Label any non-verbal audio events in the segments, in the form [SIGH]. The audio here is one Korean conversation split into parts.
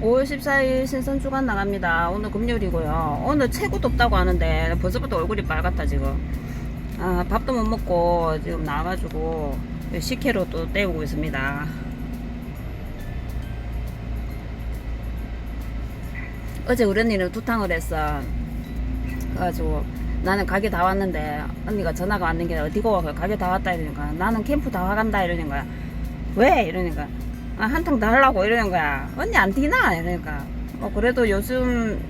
5월 14일 신선 주간 나갑니다. 오늘 금요일이고요. 오늘 최고 덥다고 하는데 벌써부터 얼굴이 빨갛다 지금. 아, 밥도 못 먹고 지금 나와가지고 식혜로 또 때우고 있습니다. 어제 우리 언니는 두탕을 했어. 그래가지고 나는 가게 다 왔는데 언니가 전화가 왔는 게 어디고 와 가게 다 왔다 이러니까 나는 캠프 다 와간다 이러는 거야. 왜 이러니까 아, 더 하려고 이러는 거야. 언니 안 뛰나 이러니까 뭐 그래도 요즘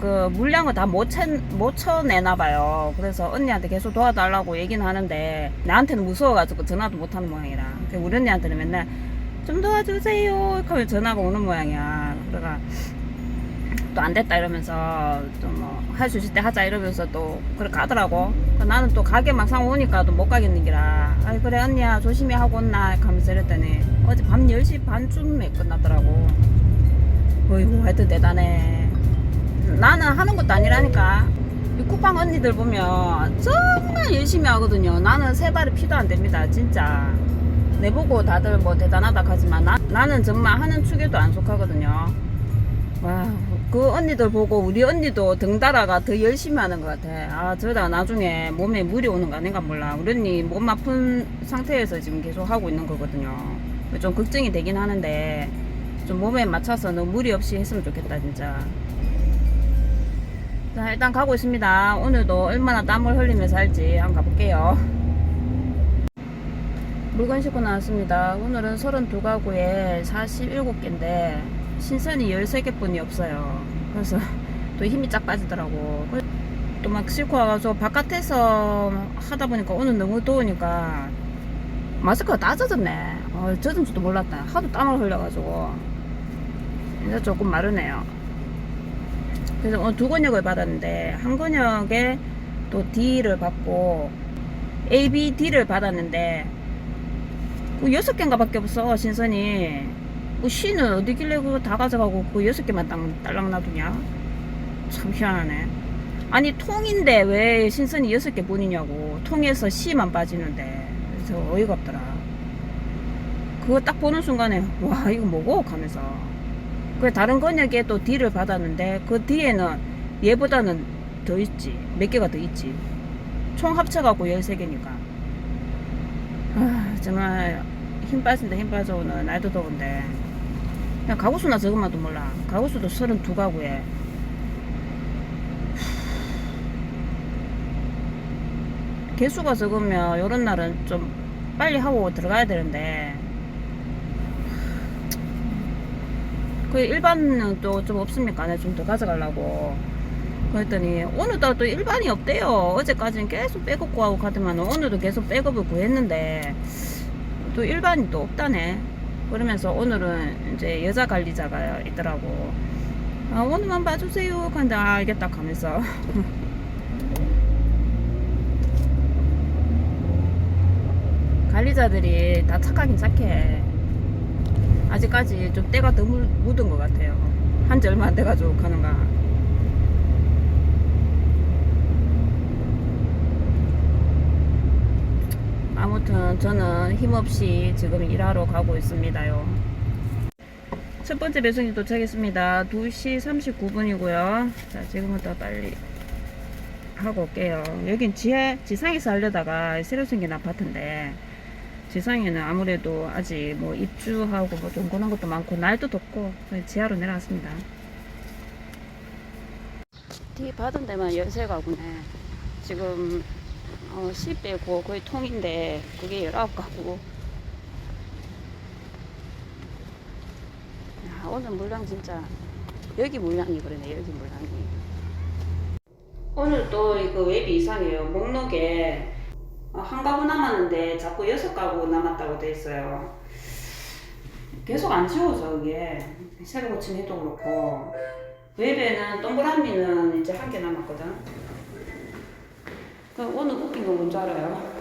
그 물량을 다 못 못 쳐내나 봐요. 그래서 언니한테 계속 도와달라고 얘기는 하는데 나한테는 무서워가지고 전화도 못 하는 모양이라. 그 우리 언니한테는 맨날 좀 도와주세요. 하면 전화가 오는 모양이야. 그래가 또 안 됐다 이러면서 좀뭐할 수 있을 때 하자 이러면서 또 그렇게 하더라고. 그 나는 또 가게 막상 오니까 또 못 가겠는 기라. 아 그래 언니야 조심히 하고 온나 하면서 이랬더니 어제 밤 10시 반쯤에 끝났더라고. 어이구 하여튼 대단해. 나는 하는 것도 아니라니까. 이 쿠팡 언니들 보면 정말 열심히 하거든요. 나는 세 발이 피도 안 됩니다. 진짜. 내보고 다들 뭐 대단하다 하지만 나, 나는 정말 하는 축에도 안 속하거든요. 와, 그 언니들 보고 우리 언니도 등달아가 더 열심히 하는 것 같아. 아, 저러다 나중에 몸에 물이 오는 거 아닌가 몰라. 우리 언니 몸 아픈 상태에서 지금 계속 하고 있는 거거든요. 좀 걱정이 되긴 하는데, 좀 몸에 맞춰서 너무 무리 없이 했으면 좋겠다, 진짜. 자, 일단 가고 있습니다. 오늘도 얼마나 땀을 흘리면서 할지 한번 가볼게요. 물건 싣고 나왔습니다. 오늘은 32가구에 47개인데 신선이 13개뿐이 없어요. 그래서 [LAUGHS] 또 힘이 쫙 빠지더라고. 또 막 싣고 와가지고 바깥에서 하다 보니까 오늘 너무 더우니까 마스크가 다 젖었네. 어, 젖은 줄도 몰랐다. 하도 땀을 흘려가지고. 이제 조금 마르네요. 그래서 오늘 두 권역을 받았는데 한 권역에 또 D를 받고 A, B, D를 받았는데 그 여섯 개인가 밖에 없어 신선이 그 C는 어디길래 그거 다 가져가고 그 여섯 개만 딱 딸랑 놔두냐? 참 희한하네. 아니 통인데 왜 신선이 여섯 개 뿐이냐고. 통에서 C만 빠지는데. 그래서 어이가 없더라. 그거 딱 보는 순간에 와 이거 뭐고? 하면서. 그 다른 권역에 또 D를 받았는데 그 뒤에는 얘보다는 더 있지. 몇 개가 더 있지. 총 합쳐갖고 13개니까. 아 정말 힘 빠진다 힘 빠져 오늘 날도 더운데 그냥 가구수나 적은만도 몰라. 가구수도 32가구에. 개수가 적으면 요런 날은 좀 빨리 하고 들어가야 되는데. 그 일반은 또 좀 없습니까? 내가 좀 더 가져가려고. 그랬더니 오늘도 또 일반이 없대요. 어제까지는 계속 백업 구하고 가더만 오늘도 계속 백업을 구했는데 또 일반이 또 없다네 그러면서 오늘은 이제 여자 관리자가 있더라고. 아 오늘만 봐주세요. 근데 아 알겠다 하면서. [LAUGHS] 관리자들이 다 착하긴 착해. 아직까지 좀 때가 더 물- 묻은 것 같아요. 한지 얼마 안 돼가지고 가는가 아무튼 저는 힘없이 지금 일하러 가고 있습니다요. 첫 번째 배송이 도착했습니다. 2시 39분이고요. 자, 지금부터 빨리 하고 올게요. 여긴 지하, 지상에서 하려다가 새로 생긴 아파트인데, 지상에는 아무래도 아직 뭐 입주하고 뭐좀 그런 것도 많고, 날도 덥고, 지하로 내려왔습니다. 뒤 받은 데만 13가구네. 지금 어, 10배고 거의 통인데 그게 19가구. 야, 오늘 물량 진짜 여기 물량이 그러네 여기 물량이. 오늘 또 이거 웹이 이상해요. 목록에 어, 한 가구 남았는데 자꾸 여섯 가구 남았다고 돼 있어요. 계속 안 지워져 이게. 새로 고침 해도 그렇고. 웹에는 동그라미는 이제 한 개 남았거든. 그 오늘 웃긴 거 뭔지 알아요?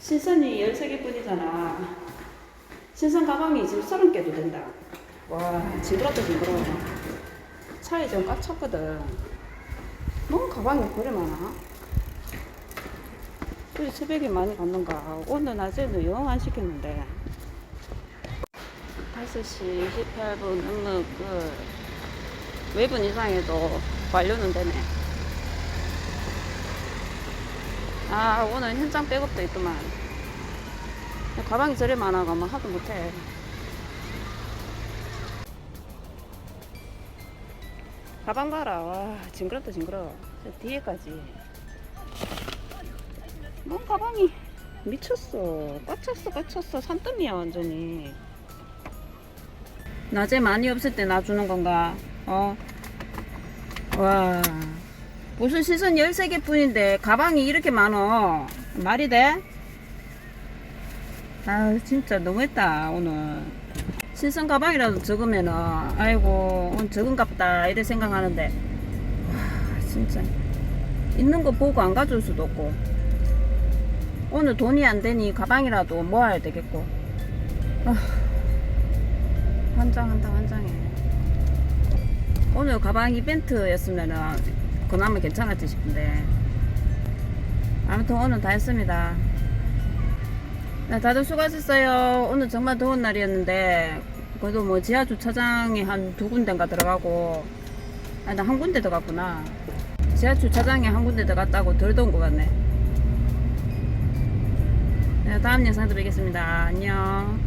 신선이 13개 뿐이잖아. 신선 가방이 지금 30개도 된다. 와, 징그럽다, 징그러워. 차에 좀꽉 찼거든. 뭔 가방이 그래 많아? 우리 새벽에 많이 갔는가? 오늘 낮에는 영 안 시켰는데. 5시 28분 음악 끝. 외분 이상해도 완료는 되네. 아, 오늘 현장 백업도 있더만. 가방이 저리 많아가 뭐 하도 못해. 가방 봐라. 와, 징그럽다, 징그러워. 저 뒤에까지. 뭔 가방이 미쳤어. 꽉찼어, 꽉찼어. 산더미야, 완전히. 낮에 많이 없을 때 놔주는 건가? 어? 와. 무슨 시선 13개 뿐인데 가방이 이렇게 많어. 말이 돼? 아 진짜 너무했다 오늘. 신선 가방이라도 적으면은 아이고 오늘 적은갑다 이래 생각하는데 와 진짜 있는 거 보고 안 가져올 수도 없고 오늘 돈이 안 되니 가방이라도 모아야 되겠고 아, 환장한다 환장해 오늘 가방 이벤트였으면은 그나마 괜찮았지 싶은데. 아무튼 오늘 다 했습니다. 네, 다들 수고하셨어요. 오늘 정말 더운 날이었는데 그래도 뭐 지하 주차장에 한 두 군데인가 들어가고 아니 나 한 군데 들어갔구나. 지하 주차장에 한 군데 들어갔다고 덜 더운 것 같네. 네, 다음 영상도 뵙겠습니다. 안녕